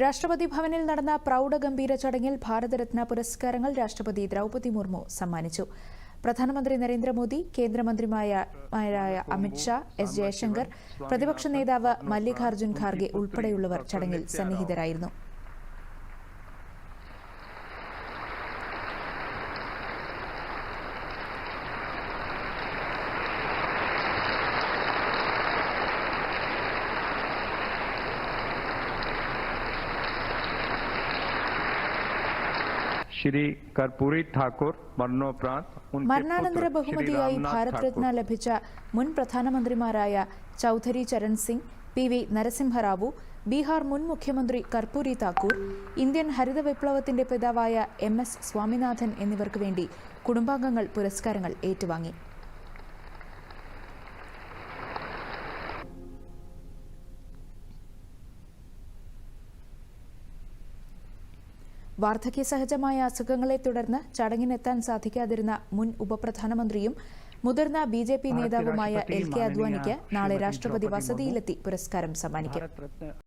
രാഷ്ട്രപതി ഭവനിൽ നടന്ന പ്രൗഢഗംഭീര ചടങ്ങിൽ ഭാരതരത്ന പുരസ്കാരങ്ങൾ രാഷ്ട്രപതി ദ്രൗപദി മുർമു സമ്മാനിച്ചു. പ്രധാനമന്ത്രി നരേന്ദ്രമോദി കേന്ദ്രമന്ത്രിമാരായ അമിത്ഷാ എസ് ജയശങ്കർ പ്രതിപക്ഷ നേതാവ് മല്ലികാർജുൻ ഖാർഗെ ഉൾപ്പെടെയുള്ളവർ ചടങ്ങിൽ സന്നിഹിതരായിരുന്നു. ശ്രീ കർപ്പൂരി ഠാക്കൂർ മരണോപ്രാന്ത് മരണാനന്തര ബഹുമതിയായി ഭാരത് രത്ന ലഭിച്ച മുൻ പ്രധാനമന്ത്രിമാരായ ചൗധരി ചരൺ സിംഗ് പി വി നരസിംഹറാവു ബീഹാർ മുൻ മുഖ്യമന്ത്രി കർപ്പൂരി താക്കൂർ ഇന്ത്യൻ ഹരിത വിപ്ലവത്തിന്റെ പിതാവായ എം എസ് സ്വാമിനാഥൻ എന്നിവർക്ക് വേണ്ടി കുടുംബാംഗങ്ങൾ പുരസ്കാരങ്ങൾ ഏറ്റുവാങ്ങി. വാർദ്ധക്യ സഹജമായ അസുഖങ്ങളെ തുടർന്ന് ചടങ്ങിനെത്താൻ സാധിക്കാതിരുന്ന മുൻ ഉപപ്രധാനമന്ത്രിയും മുതിർന്ന ബി ജെ പി നേതാവുമായ എൽ കെ അദ്വാനിക്ക് നാളെ രാഷ്ട്രപതി വസതിയിലെത്തി പുരസ്കാരം സമ്മാനിക്കും.